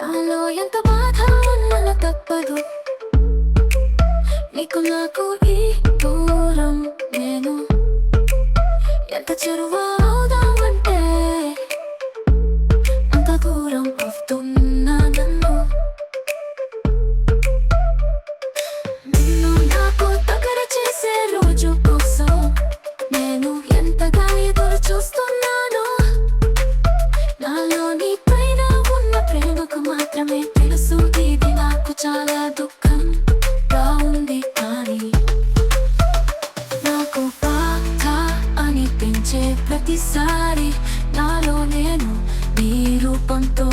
నాలో ఎంత బాధ ఉన్నదో తప్పదు. నీకు నాకు ఈ దూరం నేను ఎంత చెరువు అవుదామంటే అంత దూరం అవుతున్నా నన్ను. నిన్ను నాకు దగ్గర చేసే రోజు కోసం నేను ఎంతగా ఎదురు చూస్తున్నాను పెంచే ప్రతిసారి నాలో నేను నీ రూపంతో